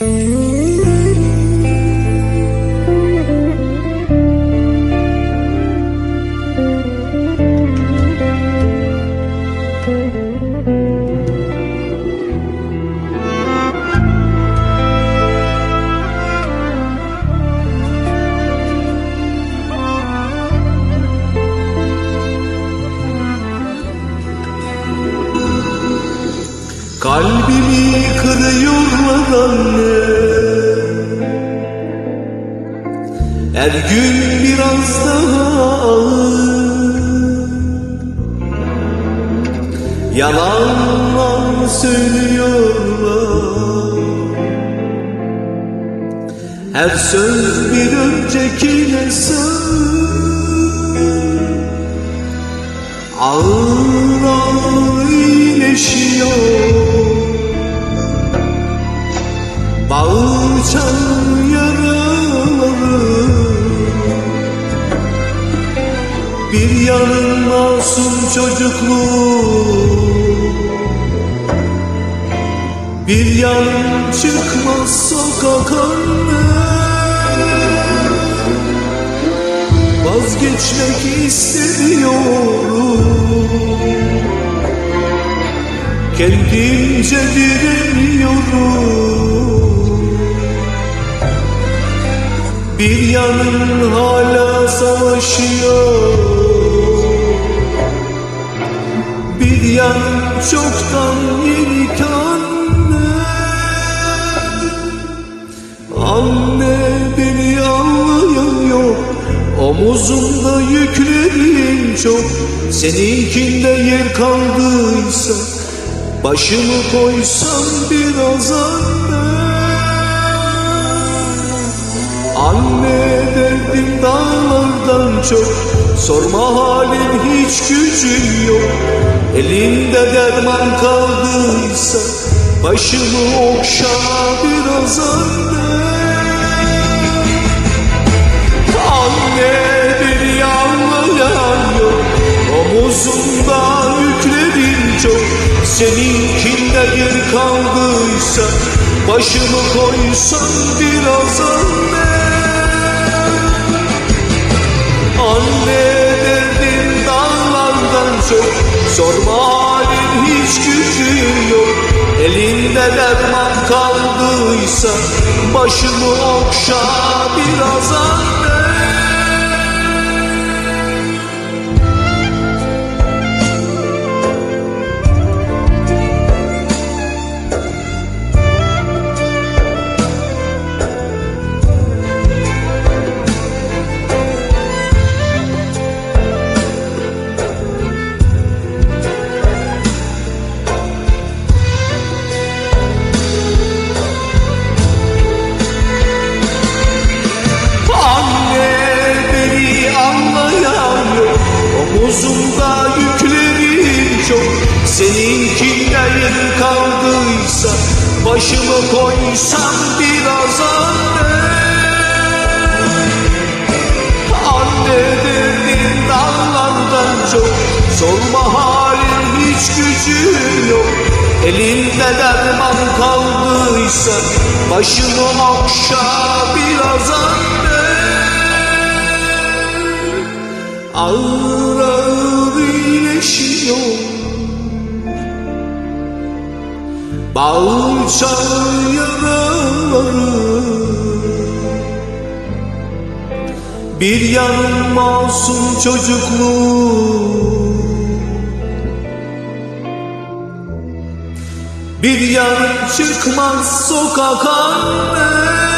Mm-hmm. Anne. Her gün biraz daha ağır. Yalanlar söylüyorlar. Her söz bir öncekine sığ. Ağır ağır Bir yanın masum çocukluğu. Bir yanın çıkmaz sokak anne Vazgeçmek istemiyorum. Kendimce direniyorum Bir yanım hala savaşıyor Yanım çoktan yenik anne beni anlayan yok Omuzumda yüklerin çok. Seninkinde yer kaldıysa Başımı koysam biraz anne. Anne derdim dağlardan çok Sorma halim hiç gücüm yok Elimde derman kaldıysa Başımı okşa biraz anne. Anne beni anlayan yok Omuzumda yüklerin çok. Seninkinde yer kaldıysa Başımı koysan biraz anne. Anne derdim dağlardan çok Sorma halin hiç gücün yok. Elinde derman kaldıysa Başımı okşa biraz Anne Yer kaldıysa Başımı koysam biraz anne. Anne derdim dağlardan çok Sorma halim hiç gücüm yok. Elinde derman kaldıysa Başımı okşa biraz anne. Ağır ağır iyileşiyor Bağırçan yaraları Bir yanım masum çocukluğu Bir yanım çıkmaz sokak anne